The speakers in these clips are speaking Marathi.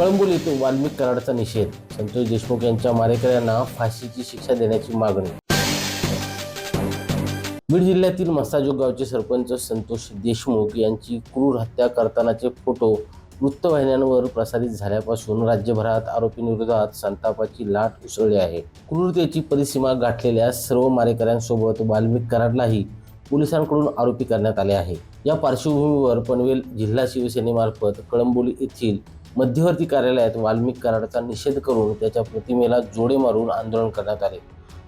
कळंबोली येथे वाल्मिक कराडचा निषेध. संतोष देशमुख यांच्या मारेकऱ्यांना फाशीची शिक्षा देण्याची मागणी. बीड जिल्ह्यातील मसाजोग गावचे सरपंच संतोष देशमुख यांची क्रूर हत्या करतानाचे फोटो वृत्तवाहिन्यांवर प्रसारित झाल्यापासून राज्यभरात आरोपींविरोधात संतापाची लाट उसळली आहे. क्रूरतेची परिसीमा गाठलेल्या सर्व मारेकऱ्यांसोबत वाल्मिक कराडलाही पोलिसांकडून आरोपी करण्यात आले आहे. या पार्श्वभूमीवर पनवेल जिल्हा शिवसेनेमार्फत कळंबोली येथील मध्यवर्ती कार्यालयात वाल्मिक कराडचा निषेध करून त्याच्या प्रतिमेला जोडे मारून आंदोलन करण्यात आले.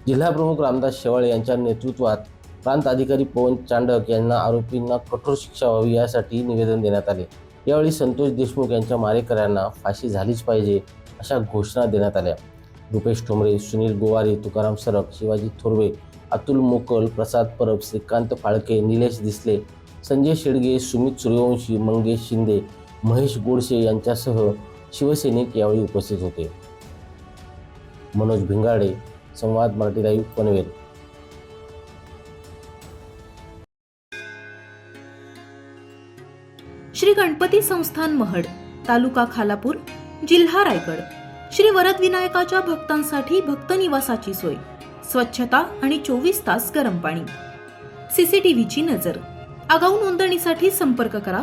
जिल्हाप्रमुख रामदास शेवाळे यांच्या नेतृत्वात प्रांत अधिकारी पवन चांडक यांना आरोपींना कठोर शिक्षा व्हावी यासाठी निवेदन देण्यात आले. यावेळी संतोष देशमुख यांच्या मारेकऱ्यांना फाशी झालीच पाहिजे अशा घोषणा देण्यात आल्या. रुपेश ठोंबरे सुनील गोवारी तुकाराम सरक शिवाजी थोरवे अतुल मोकल प्रसाद परब श्रीकांत फाळके निलेश दिसले संजय शेडगे सुमित सूर्यवंशी मंगेश शिंदे महेश गोडसे यांच्यासह शिवसैनिक यावेळी उपस्थित होते. मनोज भिंगाडे संवाद मराठी लाईव्ह पनवेल. श्री गणपती संस्थान महड तालुका खालापूर जिल्हा रायगड. श्री वरदविनायकाच्या भक्तांसाठी भक्त निवासाची सोय स्वच्छता आणि चोवीस तास गरम पाणी. सीसीटीव्हीची नजर. आगाऊ नोंदणीसाठी संपर्क करा